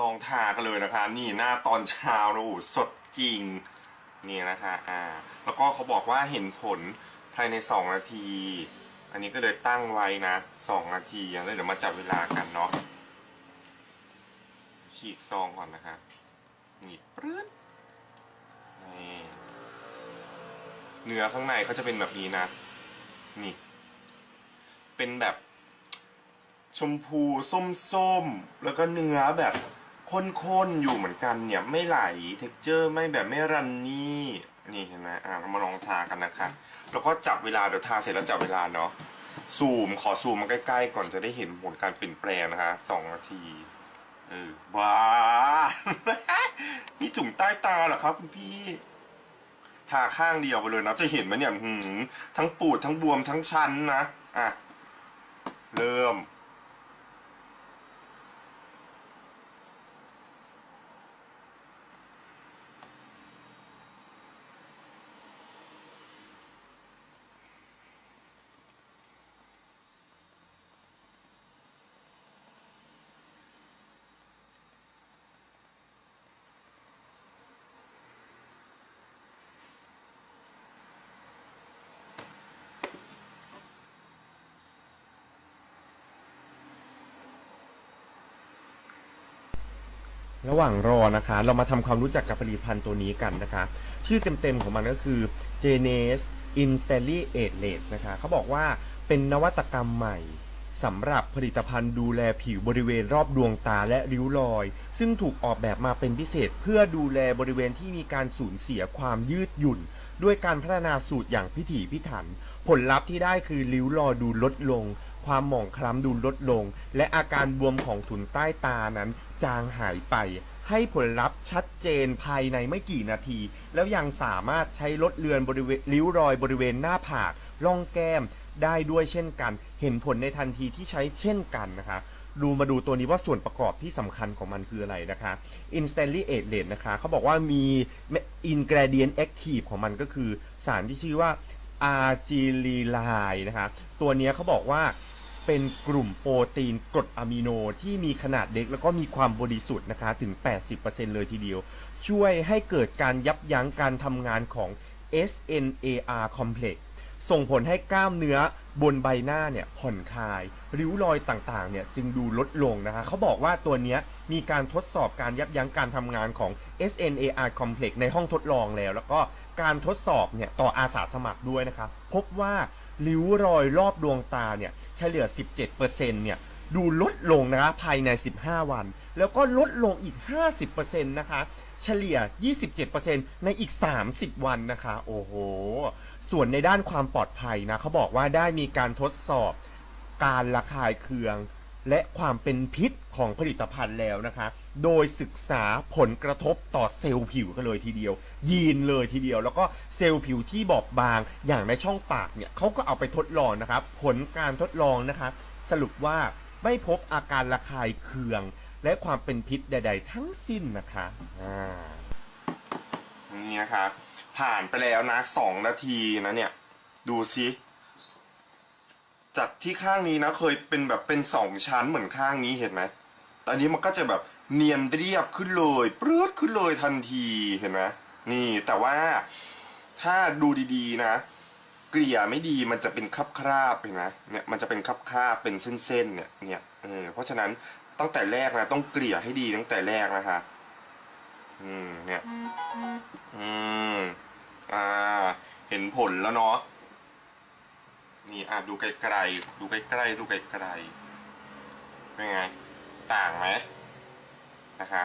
ลองทากันเลยนะคะ นี่หน้าตอนเช้านะโอ้สดจริง นี่นะคะอ่าแล้วก็เขาบอกว่าเห็นผลภายใน 2 นาที อันนี้ก็เลยตั้งไว้นะ 2 นาทีแล้วเดี๋ยวมาจับเวลากันเนาะฉีกซองก่อนนะคะนี่ปรื๊ดนี่เนื้อข้างในเขาจะเป็นแบบนี้นะ นี่ เป็นแบบชมพูส้มๆ แล้วก็เนื้อแบบ ข้นๆอยู่เหมือนกันเนี่ยไม่ไหลเท็กเจอร์ไม่แบบไม่รันนี่นี่เห็นไหมอะเรามาลองทากันนะคะ แล้วก็จับเวลาเดี๋ยวทาเสร็จแล้วจับเวลาเนาะซูมขอซูมมาใกล้ๆ ก่อนจะได้เห็นผลการเปลี่ยนแปลงนะคะสองนาทีเออว้านี่จุ่มใต้ตาเหรอครับคุณพี่ ทาข้างเดียวไปเลยนะจะเห็นไหมเนี่ยหืมทั้งปูดทั้งบวมทั้งชันนะอะเริ่ม ระหว่างรอนะคะ เรามาทำความรู้จักกับผลิตภัณฑ์ตัวนี้กันนะคะ ชื่อเต็มๆของมันก็คือ j n e s Instantly Ageless นะคะเขาบอกว่าเป็นนวัตกรรมใหม่สำหรับผลิตภัณฑ์ดูแลผิวบริเวณรอบดวงตาและริ้วรอย ซึ่งถูกออกแบบมาเป็นพิเศษ เพื่อดูแลบริเวณที่มีการสูญเสียความยืดหยุ่น ด้วยการพัฒนาสูตรอย่างพิถีพิถัน ผลลัพธ์ที่ได้คือริ้วรอยดูลดลง ความหมองคล้ำดูลดลง และอาการบวมของถุนใต้ตานั้น จางหายไป ให้ผลลัพธ์ชัดเจนภายในไม่กี่นาที แล้วยังสามารถใช้ลดเลือนบริเวณริ้วรอยบริเวณหน้าผากร่องแก้มได้ด้วยเช่นกัน เห็นผลในทันทีที่ใช้เช่นกันนะคะดูมาดูตัวนี้ว่าส่วนประกอบที่สำคัญของมันคืออะไรนะคะ Instantly a g e นะคะเขาบอกว่ามี ingredient active ของมันก็คือสารที่ชื่อว่า a r g i l i l i นะคะ ตัวนี้เขาบอกว่า เป็นกลุ่มโปรตีนกรดอะมิโนที่มีขนาดเล็กแล้วก็มีความบริสุทธิ์นะคะถึง 80%เลยทีเดียว ช่วยให้เกิดการยับยั้งการทำงานของ SNAR complex ส่งผลให้กล้ามเนื้อบนใบหน้าเนี่ยผ่อนคลาย ริ้วรอยต่างๆเนี่ยจึงดูลดลงนะคะเขาบอกว่าตัวนี้มีการทดสอบการยับยั้งการทำงานของ SNAR complex ในห้องทดลองแล้ว แล้วก็การทดสอบเนี่ยต่ออาสาสมัครด้วยนะคะพบว่า ริ้วรอยรอบดวงตาเนี่ยเฉลี่ย 17%เนี่ยดูลดลงนะคะภายใน 15 วัน แล้วก็ลดลงอีก 50%นะคะเฉลี่ย 27%ในอีก 30 วันนะคะ โอ้โห ส่วนในด้านความปลอดภัยนะเขาบอกว่าได้มีการทดสอบการระคายเคือง และความเป็นพิษของผลิตภัณฑ์แล้วนะคะ โดยศึกษาผลกระทบต่อเซลล์ผิวกันเลยทีเดียว ยีนเลยทีเดียว แล้วก็เซลล์ผิวที่บอบบางอย่างในช่องปากเนี่ยเขาก็เอาไปทดลองนะครับ ผลการทดลองนะคะ สรุปว่าไม่พบอาการระคายเคือง และความเป็นพิษใด ๆ ทั้งสิ้นนะคะอ่านี่นะคะผ่านไปแล้วนะสองนาทีนะเนี่ย ดูซิ จากที่ข้างนี้นะเคยเป็นแบบเป็นสองชั้นเหมือนข้างนี้เห็นไหมตอนนี้มันก็จะแบบเนียนเรียบขึ้นเลยปรื๊ดขึ้นเลยทันทีเห็นไหมนี่แต่ว่าถ้าดูดีๆนะ เกลี่ยไม่ดีมันจะเป็นคราบคราบๆเห็นไหมเนี่ยมันจะเป็นคราบคราบๆเป็นเส้นๆเนี่ยเนี่ยเออเพราะฉะนั้นตั้งแต่แรกนะต้องเกลี่ยให้ดีตั้งแต่แรกนะคะอืมเนี่ยอืมอ่า เห็นผลแล้วเนาะ นี่อะดูไกลๆดูใกล้ๆดูไกลๆเป็นไง ต่างไหมนะคะ